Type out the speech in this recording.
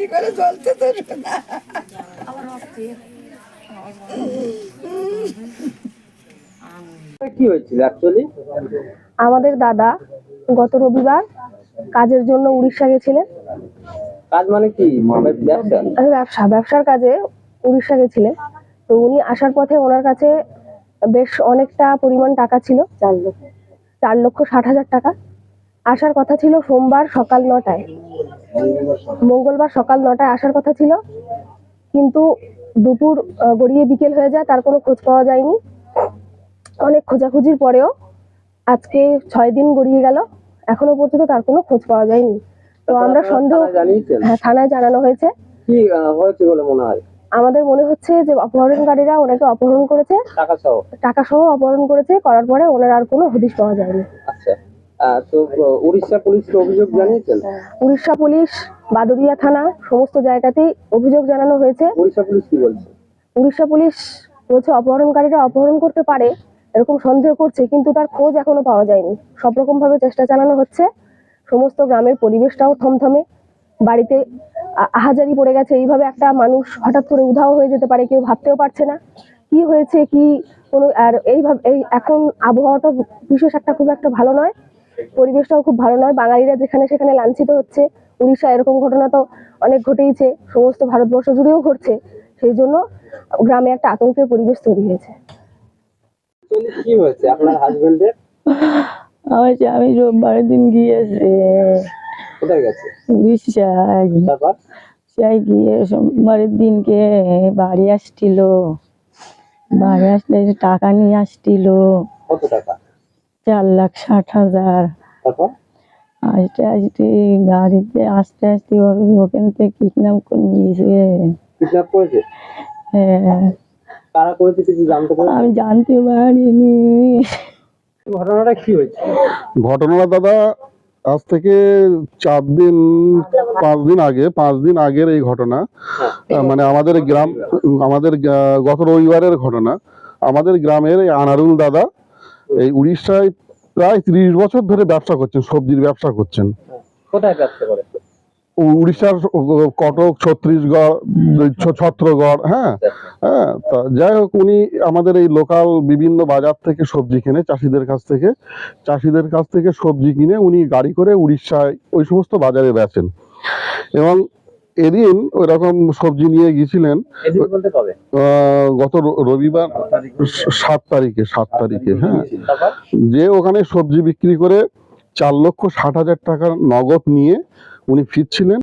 কি করে চলছে তো শোনা কি হয়েছিল অ্যাকচুয়ালি আমাদের দাদা গত রবিবার কাজের জন্য উড়িষ্যা গেছিলেন। কাজ মানে কি? ব্যবসা? ব্যবসা ব্যবসার কাজে উড়িষ্যা গেছিলেন। তো উনি আসার পথে ওনার কাছে বেশ অনেকটা পরিমাণ টাকা ছিল চার লক্ষ চার লক্ষ ষাট হাজার টাকা। আসার কথা ছিল সোমবার সকাল নটায়। মঙ্গলবার সকাল নটায় আসার কথা ছিল কিন্তু দুপুর গড়িয়ে বিকেল হয়ে যায় তার কোনো খোঁজ পাওয়া যায়নি। অনেক খোঁজাখুঁজির পরেও আজকে ছয় দিন গড়িয়ে গেল এখনও পর্যন্ত তার কোনো খোঁজ পাওয়া যায়নি। তো আমরা সন্দেহ থানায় হ্যাঁ থানায় জানানো হয়েছে। কি হয়েছে বলে মনে হয়? আমাদের মনে হচ্ছে যে অপহরণকারীরা ওনাকে অপহরণ করেছে। টাকা সহ টাকা সহ অপহরণ করেছে করার পরে ওনার আর কোনো হদিশ পাওয়া যায়নি। আচ্ছা। তো উড়িষ্যা পুলিশকে অভিযোগ জানিয়েছেন? উড়িষ্যা পুলিশ বাদুরিয়া থানা সমস্ত জায়গাতেই অভিযোগ জানানো হয়েছে। উড়িষ্যা পুলিশ কি বলছে? উড়িষ্যা পুলিশ বলছে অপহরণকারীরা অপহরণ করতে পারে এরকম সন্দেহ করছে কিন্তু তার খোঁজ এখনও পাওয়া যায়নি। সব রকম ভাবে চেষ্টা চালানো হচ্ছে। সমস্ত গ্রামের পরিবেশটাও থমথমে। বাড়িতে আহাজারি পড়ে গেছে। এইভাবে একটা মানুষ হঠাৎ করে উধাও হয়ে যেতে পারে কেউ ভাবতেও পারছে না। কি হয়েছে কি কোনো আর এইভাবে এই এখন আবহাওয়াটা বিশেষ একটা খুব একটা ভালো নয়। পরিবেশটাও খুব ভালো নয়। বাঙালিরা যেখানে সেখানে লাঞ্ছিত হচ্ছে। উড়িষ্যা এরকম ঘটনা তো অনেক ঘটেইছে সমস্ত ভারতবর্ষ জুড়েও ঘটছে। সেই জন্য গ্রামে একটা আতঙ্কের পরিবেশ তৈরি হয়েছে। Actually কি হয়েছে? আপনার হাজবেন্ডের আমার স্বামী রোববারের দিন গিয়েছে। কোথায় গেছে? উড়িষ্যায় সেই গিয়ে সোমবারের দিনকে বাড়ি আসছিল। বাড়ি আসলে টাকা নিয়ে আসছিল। কত টাকা? চার লাখ ষাট হাজার। আসতে আসতে গাড়িতে আসতে আসতে ওখান থেকে কিডন্যাপ করে নিয়েছে। কিডন্যাপ করেছে? হ্যাঁ। কারা করেছে কিছু জানতে পারে? আমি জানতে পারিনি। ঘটনাটা কি হয়েছে? ঘটনাটা দাদা আজ থেকে চার দিন পাঁচ দিন আগে পাঁচ দিন আগের এই ঘটনা। মানে আমাদের গ্রাম আমাদের গত রবিবারের ঘটনা। আমাদের গ্রামের এই আনারুল দাদা এই উড়িষ্যায় প্রায় ত্রিশ বছর ধরে ব্যবসা করছেন সবজির ব্যবসা করছেন। কোথায় ব্যবসা করে উড়িষ্যার কটক ছত্রিশগড় ছত্রগড় হ্যাঁ হ্যাঁ তা যাই হোক উনি আমাদের এই লোকাল বিভিন্ন বাজার থেকে সবজি কিনে চাষিদের কাছ থেকে চাষিদের কাছ থেকে সবজি কিনে উনি গাড়ি করে উড়িষ্যায় ওই সমস্ত বাজারে বেচেন। এবং এদিন ওই রকম সবজি নিয়ে গিয়েছিলেন। গত রবিবার সাত তারিখে। সাত তারিখে হ্যাঁ। যে ওখানে সবজি বিক্রি করে চার লক্ষ ষাট হাজার টাকার নগদ নিয়ে উনি ফিরছিলেন।